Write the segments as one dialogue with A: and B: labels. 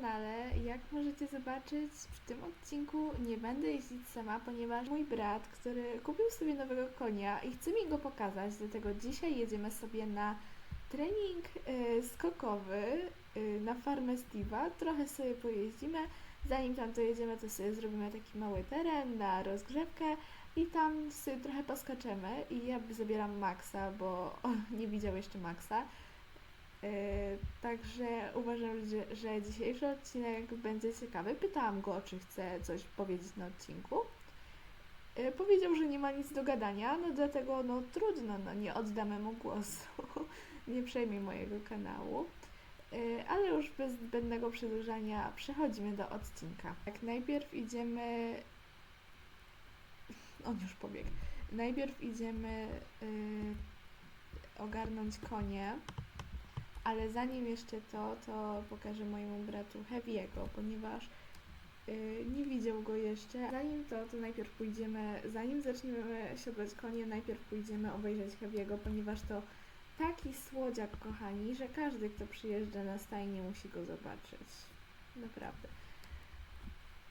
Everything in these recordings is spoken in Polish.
A: kanale. Jak możecie zobaczyć, w tym odcinku nie będę jeździć sama, ponieważ mój brat, który kupił sobie nowego konia i chce mi go pokazać, dlatego dzisiaj jedziemy sobie na trening y, skokowy y, na farmę Steve'a. Trochę sobie pojeździmy. Zanim tam to jedziemy, to sobie zrobimy taki mały teren na rozgrzewkę i tam sobie trochę poskaczemy. I ja zabieram Maxa, bo nie widział jeszcze Maxa. Yy, Także uważam, że, że dzisiejszy odcinek będzie ciekawy. Pytałam go, czy chce coś powiedzieć na odcinku. Yy, Powiedział, że nie ma nic do gadania, no dlatego no trudno, no nie oddamy mu głosu, nie przejmie mojego kanału. Yy, Ale już bez zbędnego przedłużania przechodzimy do odcinka. Tak, najpierw idziemy... On już pobiegł. Najpierw idziemy yy, ogarnąć konie. Ale zanim jeszcze to, to pokażę mojemu bratu Heavy'ego, ponieważ y, nie widział go jeszcze. Zanim to, to najpierw pójdziemy, zanim zaczniemy siodłać konie, najpierw pójdziemy obejrzeć Heavy'ego, ponieważ to taki słodziak, kochani, że każdy, kto przyjeżdża na stajnię, musi go zobaczyć. Naprawdę.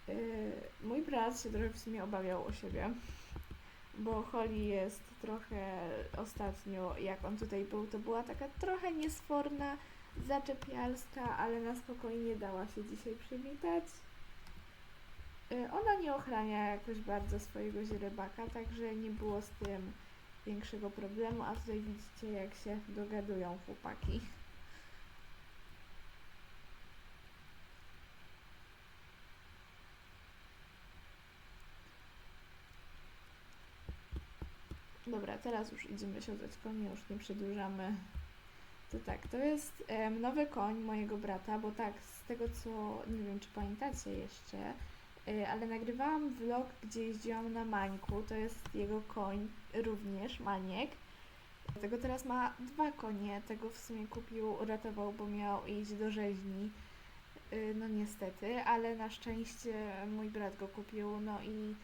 A: Y, mój brat się trochę w sumie obawiał o siebie, bo Holly jest trochę ostatnio, jak on tutaj był, to była taka trochę niesforna, zaczepialska, ale na spokojnie dała się dzisiaj przywitać. Y, Ona nie ochrania jakoś bardzo swojego źrebaka, także nie było z tym większego problemu, a tutaj widzicie jak się dogadują chłopaki. Dobra, teraz już idziemy siodać konie, już nie przedłużamy. To tak, to jest em, nowy koń mojego brata, bo tak, z tego co, nie wiem czy pamiętacie jeszcze, y, ale nagrywałam vlog, gdzie jeździłam na Mańku, to jest jego koń również, Maniek. Tego teraz ma dwa konie, tego w sumie kupił, uratował, bo miał iść do rzeźni. Y, No niestety, ale na szczęście mój brat go kupił, no i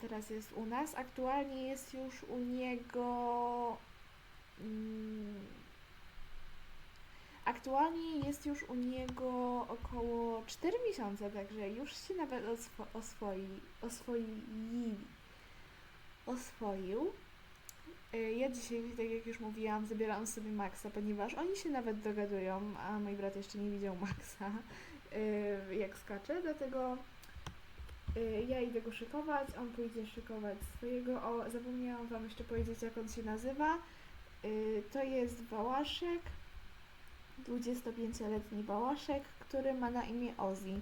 A: teraz jest u nas. Aktualnie jest już u niego. mm, Aktualnie jest już u niego około 4 miesiące, także już się nawet oswo- oswoi, oswoi, oswoił. Y, Ja dzisiaj, tak jak już mówiłam, zabierałam sobie Maxa, ponieważ oni się nawet dogadują, a mój brat jeszcze nie widział Maxa, y, jak skacze, dlatego y, ja idę go szykować, on pójdzie szykować swojego. O, zapomniałam Wam jeszcze powiedzieć, jak on się nazywa. Y, To jest Bałaszek, 25-letni Bałaszek, który ma na imię Ozzy.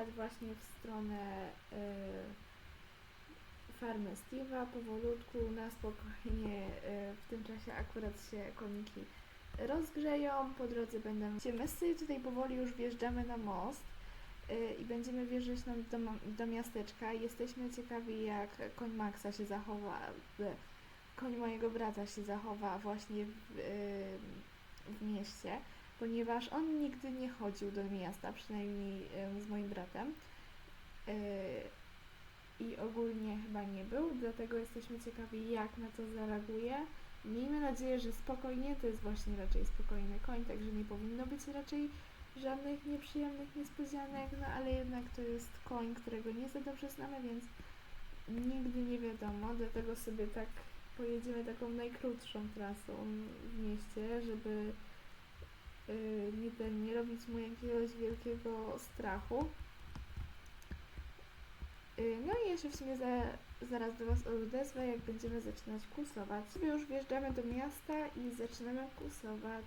A: Jechać właśnie w stronę y, farmy Steve'a powolutku, na spokojnie. Y, w tym czasie akurat się koniki rozgrzeją. Po drodze będą. My sobie tutaj powoli już wjeżdżamy na most y, i będziemy wjeżdżać nam do, do miasteczka. Jesteśmy ciekawi, jak koń Maxa się zachowa. y, Koń mojego brata się zachowa właśnie w, y, w mieście, ponieważ on nigdy nie chodził do miasta, przynajmniej y, z moim bratem. Y, I ogólnie chyba nie był, dlatego jesteśmy ciekawi, jak na to zareaguje. Miejmy nadzieję, że spokojnie, to jest właśnie raczej spokojny koń, także nie powinno być raczej żadnych nieprzyjemnych niespodzianek, no ale jednak to jest koń, którego nie za dobrze znamy, więc nigdy nie wiadomo, dlatego sobie tak pojedziemy taką najkrótszą trasą w mieście, żeby y, nie, nie robić mu jakiegoś wielkiego strachu. Y, No i ja się w sumie za, zaraz do Was odezwę, jak będziemy zaczynać kursować. Sobie już wjeżdżamy do miasta i zaczynamy kursować.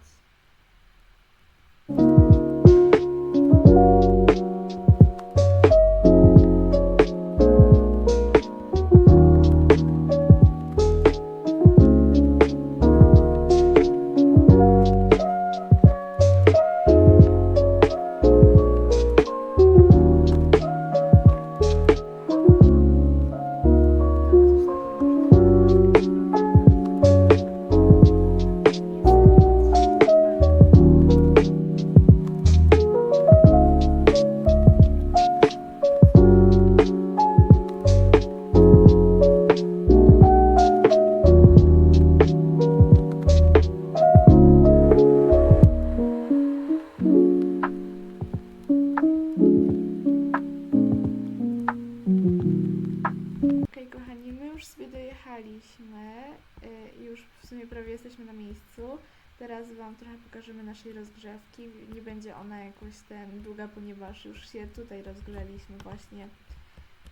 A: W sumie prawie jesteśmy na miejscu. Teraz Wam trochę pokażemy naszej rozgrzewki. Nie będzie ona jakoś ten długa, ponieważ już się tutaj rozgrzeliśmy właśnie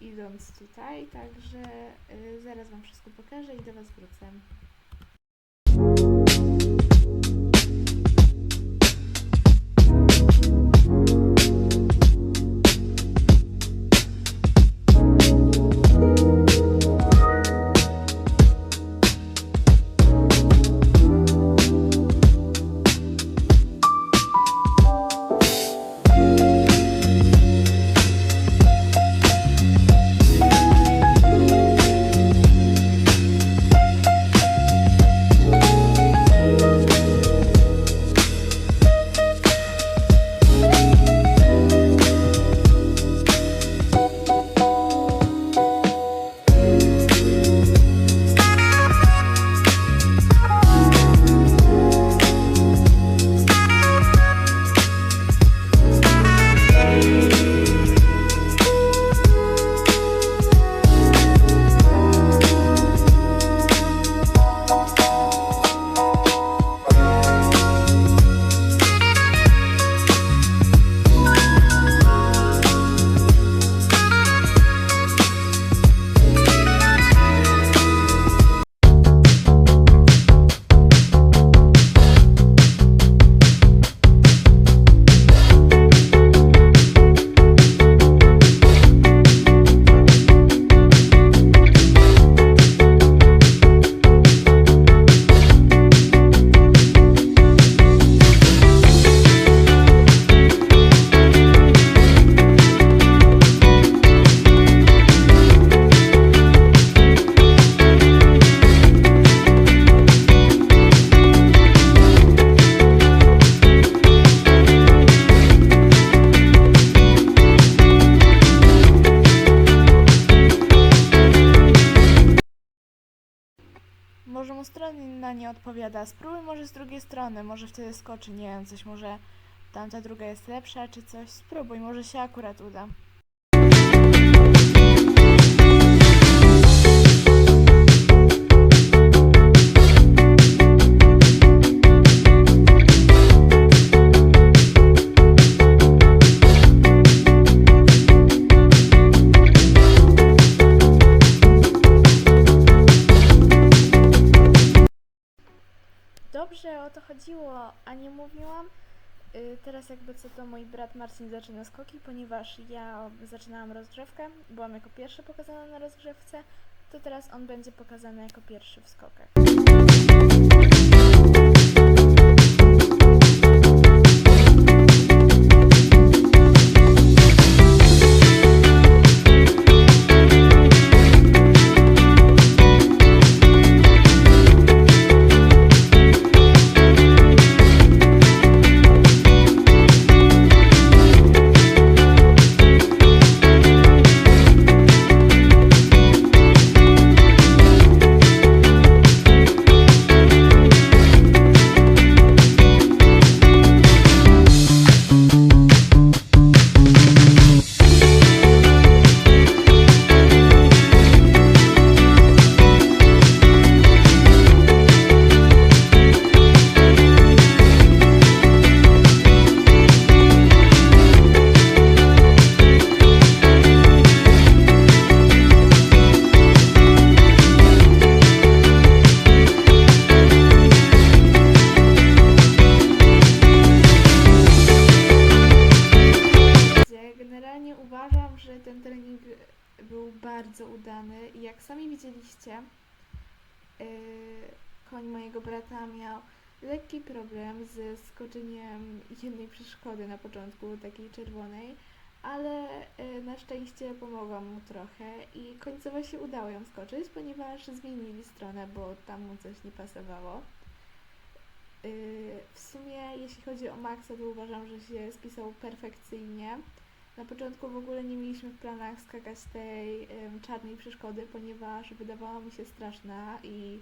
A: idąc tutaj, także y, zaraz Wam wszystko pokażę i do Was wrócę. Odpowiada. Spróbuj może z drugiej strony, może wtedy skoczy, nie wiem, coś może tamta druga jest lepsza, czy coś. Spróbuj, może się akurat uda. Teraz jakby co to mój brat Marcin zaczyna skoki, ponieważ ja zaczynałam rozgrzewkę, byłam jako pierwsza pokazana na rozgrzewce, to teraz on będzie pokazany jako pierwszy w skokach. Udany i jak sami widzieliście, yy, koń mojego brata miał lekki problem ze skoczeniem jednej przeszkody na początku, takiej czerwonej, ale y, na szczęście pomogłam mu trochę i końcowo się udało ją skoczyć, ponieważ zmienili stronę, bo tam mu coś nie pasowało. Y, W sumie, jeśli chodzi o Maxa, to uważam, że się spisał perfekcyjnie. Na początku w ogóle nie mieliśmy w planach skakać tej em, czarnej przeszkody, ponieważ wydawała mi się straszna i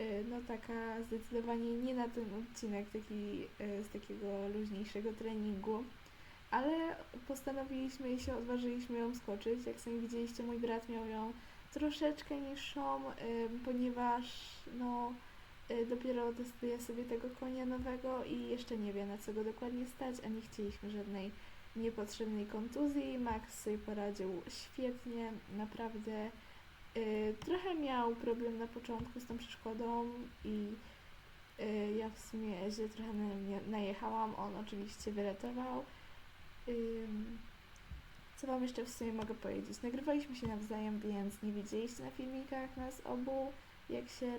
A: y, no taka zdecydowanie nie na ten odcinek taki, y, z takiego luźniejszego treningu. Ale postanowiliśmy i się odważyliśmy ją skoczyć. Jak sami widzieliście, mój brat miał ją troszeczkę niższą, ponieważ no y, dopiero testuje sobie tego konia nowego i jeszcze nie wie na co go dokładnie stać, a nie chcieliśmy żadnej niepotrzebnej kontuzji. Max sobie poradził świetnie, naprawdę. Y, trochę miał problem na początku z tą przeszkodą i y, ja w sumie źle trochę na mnie najechałam, on oczywiście wyratował. Co Wam jeszcze w sumie mogę powiedzieć? Nagrywaliśmy się nawzajem, więc nie widzieliście na filmikach nas obu, jak się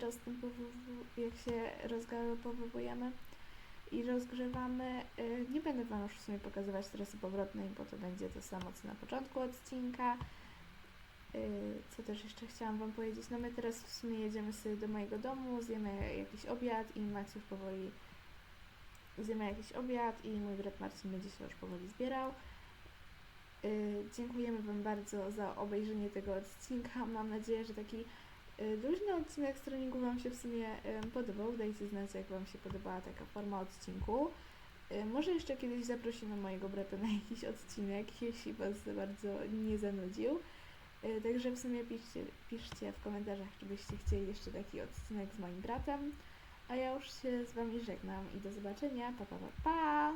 A: jak się rozgalopowujemy i rozgrzewamy. Y, Nie będę Wam już w sumie pokazywać trasy powrotnej, bo to będzie to samo co na początku odcinka. Y, Co też jeszcze chciałam Wam powiedzieć? No my teraz w sumie jedziemy sobie do mojego domu, zjemy jakiś obiad i już powoli zjemy jakiś obiad i mój brat Marcin będzie się już powoli zbierał. Y, Dziękujemy Wam bardzo za obejrzenie tego odcinka. Mam nadzieję, że taki y, luźny odcinek z treningu Wam się w sumie y, podobał. Dajcie znać, jak Wam się podobała taka forma odcinku. Y, Może jeszcze kiedyś zaprosimy mojego brata na jakiś odcinek, jeśli Was bardzo nie zanudził. Także w sumie piszcie, piszcie w komentarzach, czy byście chcieli jeszcze taki odcinek z moim bratem. A ja już się z Wami żegnam i do zobaczenia. Pa, pa, pa, pa!